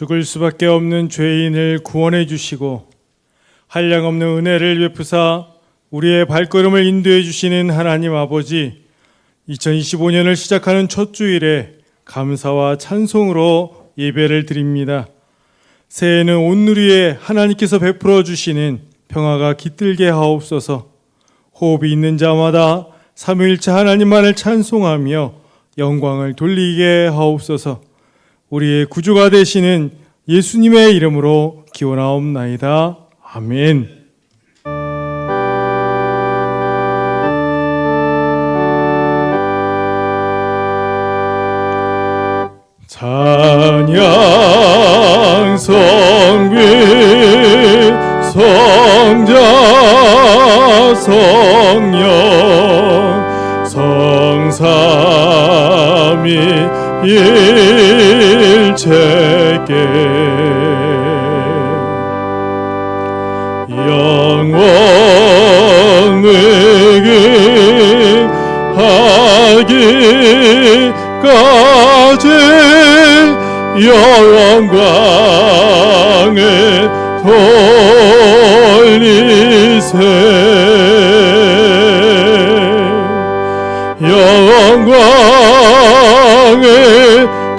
죽을 수밖에 없는 죄인을 구원해 주시고 한량없는 은혜를 베푸사 우리의 발걸음을 인도해 주시는 하나님 아버지 2025년을 시작하는 첫 주일에 감사와 찬송으로 예배를 드립니다. 새해에는 온누리에 하나님께서 베풀어 주시는 평화가 깃들게 하옵소서. 호흡이 있는 자마다 삼위일체 하나님만을 찬송하며 영광을 돌리게 하옵소서. 우리의 구주가 되시는 예수님의 이름으로 기원하옵나이다. 아멘. 찬양 성비 성자 성령 성삼 이 일체께 영원을 하기까지 영광을 돌리세. 영광을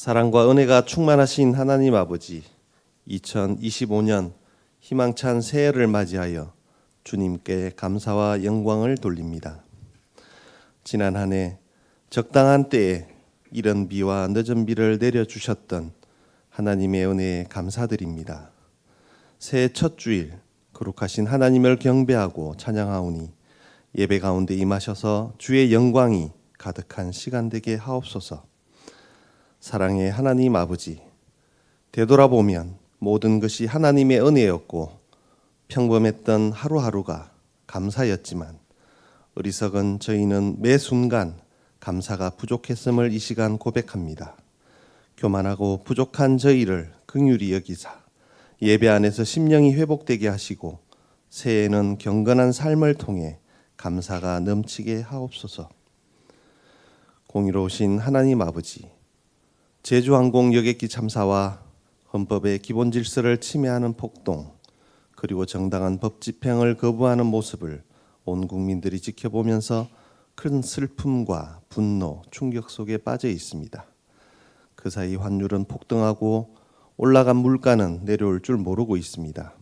사랑과 은혜가 충만하신 하나님 아버지, 2025년 희망찬 새해를 맞이하여 주님께 감사와 영광을 돌립니다. 지난 한 해 적당한 때에 이른 비와 늦은 비를 내려 주셨던 하나님의 은혜에 감사드립니다. 새해 첫 주일 거룩하신 하나님을 경배하고 찬양하오니 예배 가운데 임하셔서 주의 영광이 가득한 시간 되게 하옵소서. 사랑의 하나님 아버지, 되돌아보면 모든 것이 하나님의 은혜였고 평범했던 하루하루가 감사였지만 어리석은 저희는 매 순간 감사가 부족했음을 이 시간 고백합니다. 교만하고 부족한 저희를 긍휼히 여기사 예배 안에서 심령이 회복되게 하시고 새해에는 경건한 삶을 통해 감사가 넘치게 하옵소서. 공의로우신 하나님 아버지, 제주항공 여객기 참사와 헌법의 기본 질서를 침해하는 폭동 그리고 정당한 법 집행을 거부하는 모습을 온 국민들이 지켜보면서 큰 슬픔과 분노, 충격 속에 빠져 있습니다. 그 사이 환율은 폭등하고 올라간 물가는 내려올 줄 모르고 있습니다.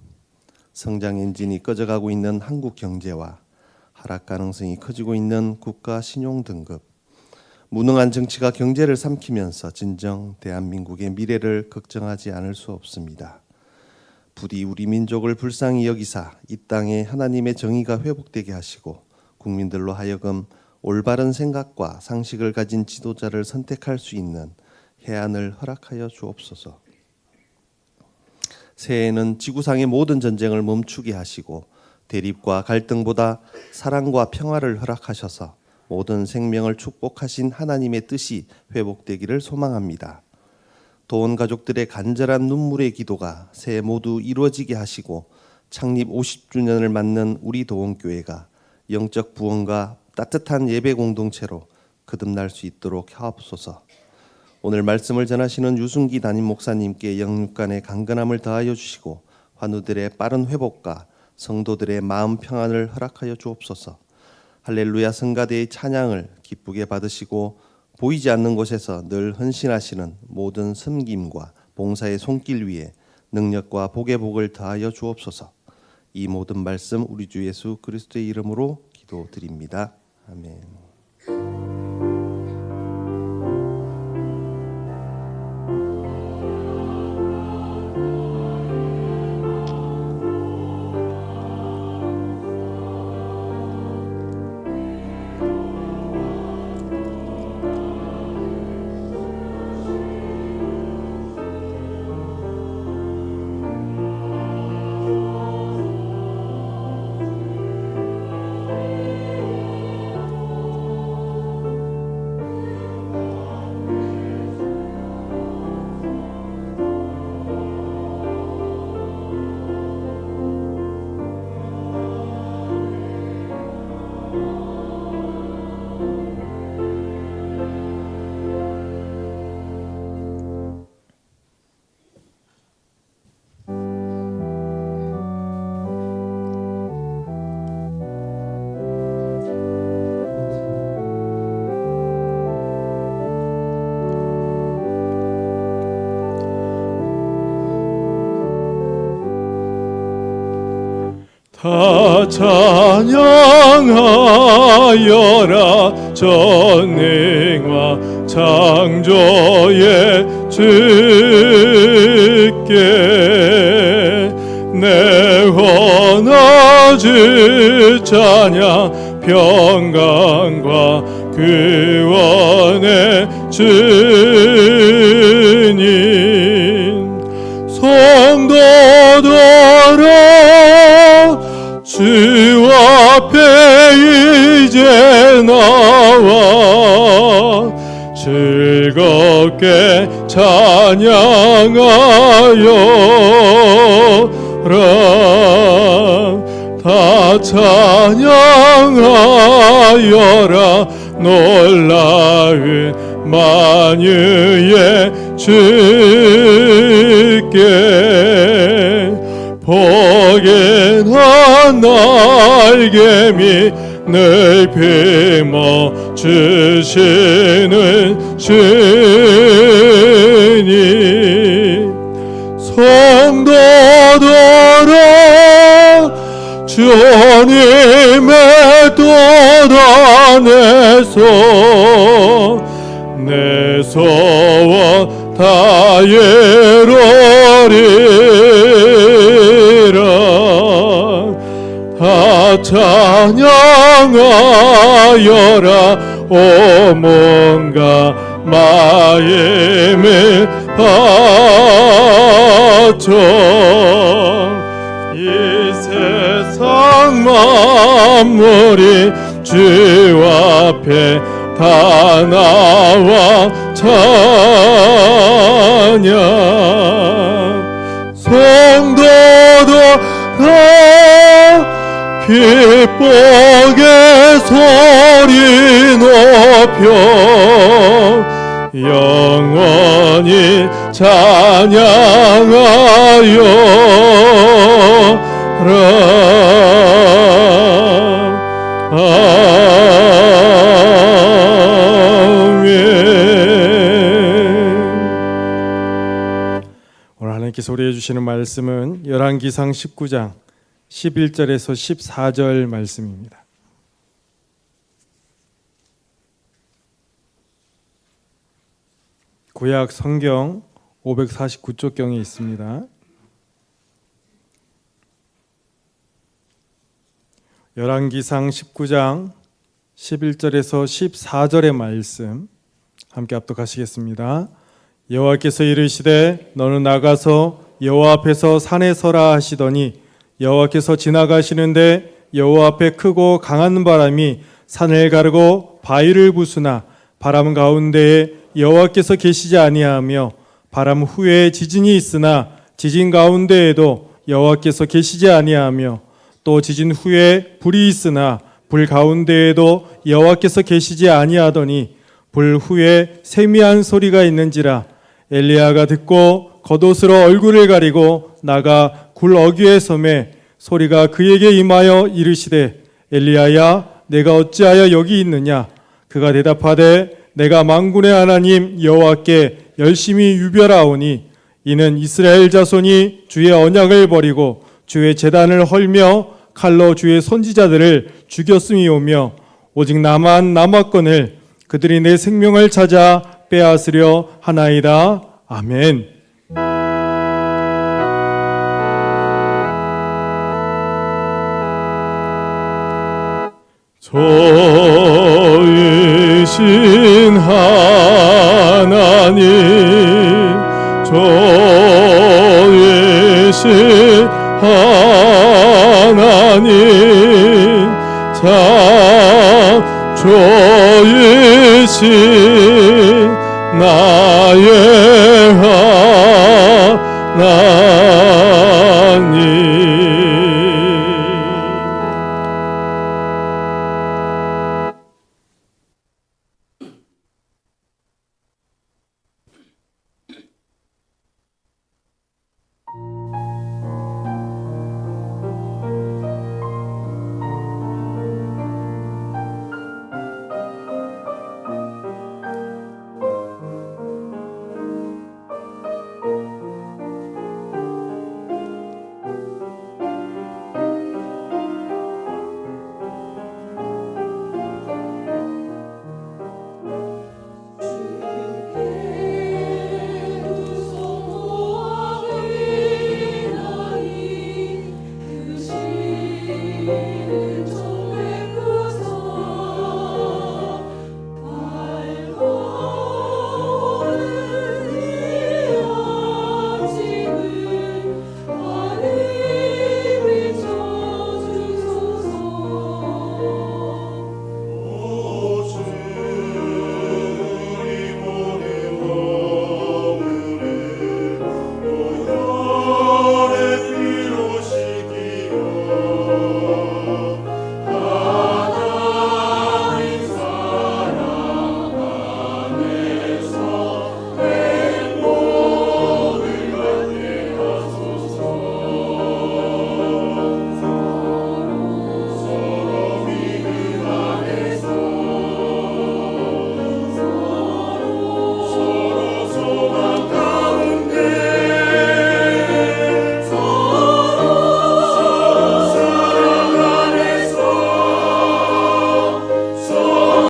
성장 엔진이 꺼져가고 있는 한국 경제와 하락 가능성이 커지고 있는 국가 신용 등급 무능한 정치가 경제를 삼키면서 진정 대한민국의 미래를 걱정하지 않을 수 없습니다. 부디 우리 민족을 불쌍히 여기사 이 땅에 하나님의 정의가 회복되게 하시고 국민들로 하여금 올바른 생각과 상식을 가진 지도자를 선택할 수 있는 해안을 허락하여 주옵소서. 새해에는 지구상의 모든 전쟁을 멈추게 하시고 대립과 갈등보다 사랑과 평화를 허락하셔서 모든 생명을 축복하신 하나님의 뜻이 회복되기를 소망합니다. 도원 가족들의 간절한 눈물의 기도가 새해 모두 이루어지게 하시고 창립 50주년을 맞는 우리 도원교회가 영적 부흥과 따뜻한 예배 공동체로 거듭날 수 있도록 하옵소서. 오늘 말씀을 전하시는 유순기 담임 목사님께 영육간의 강건함을 더하여 주시고 환우들의 빠른 회복과 성도들의 마음 평안을 허락하여 주옵소서. 할렐루야 성가대의 찬양을 기쁘게 받으시고 보이지 않는 곳에서 늘 헌신하시는 모든 섬김과 봉사의 손길 위에 능력과 복의 복을 더하여 주옵소서. 이 모든 말씀 우리 주 예수 그리스도의 이름으로 기도드립니다. 아멘. 다 찬양하여라. 전능과 창조의 주께 내 원하지 찬양 평강과 구원의 주님 앞에 이제 나와 즐겁게 찬양하여라. 다 찬양하여라. 놀라운 만유의 주께 복인한 날개미 늘 품어 주시는 주님 성도들아 주님의 뜻 안에서 내 소원 다 이루리 찬양하여라 오 몸과 마음을 바쳐 이 세상 만물이 주 앞에 다 나와 찬양 기쁘게 소리 높여 영원히 찬양하여라. 아멘. 오늘 하나님께서 우리에게 주시는 말씀은 열왕기상 19장 11절에서 14절 말씀입니다. 구약 성경 549쪽 경에 있습니다. 열왕기상 19장 11절에서 14절의 말씀 함께 합독하시겠습니다. 여호와께서 이르시되 너는 나가서 여호와 앞에서 산에 서라 하시더니 여호와께서 지나가시는데 여호와 앞에 크고 강한 바람이 산을 가르고 바위를 부수나 바람 가운데에 여호와께서 계시지 아니하며 바람 후에 지진이 있으나 지진 가운데에도 여호와께서 계시지 아니하며 또 지진 후에 불이 있으나 불 가운데에도 여호와께서 계시지 아니하더니 불 후에 세미한 소리가 있는지라 엘리야가 듣고 겉옷으로 얼굴을 가리고 나가 굴 어귀에 섬에 소리가 그에게 임하여 이르시되 엘리야야 내가 어찌하여 여기 있느냐 그가 대답하되 내가 만군의 하나님 여호와께 열심히 유별하오니 이는 이스라엘 자손이 주의 언약을 버리고 주의 재단을 헐며 칼로 주의 선지자들을 죽였음이오며 오직 나만 남았거늘 그들이 내 생명을 찾아 빼앗으려 하나이다 아멘. 저이신 하나님 저이신 하나님 참 저이신 나의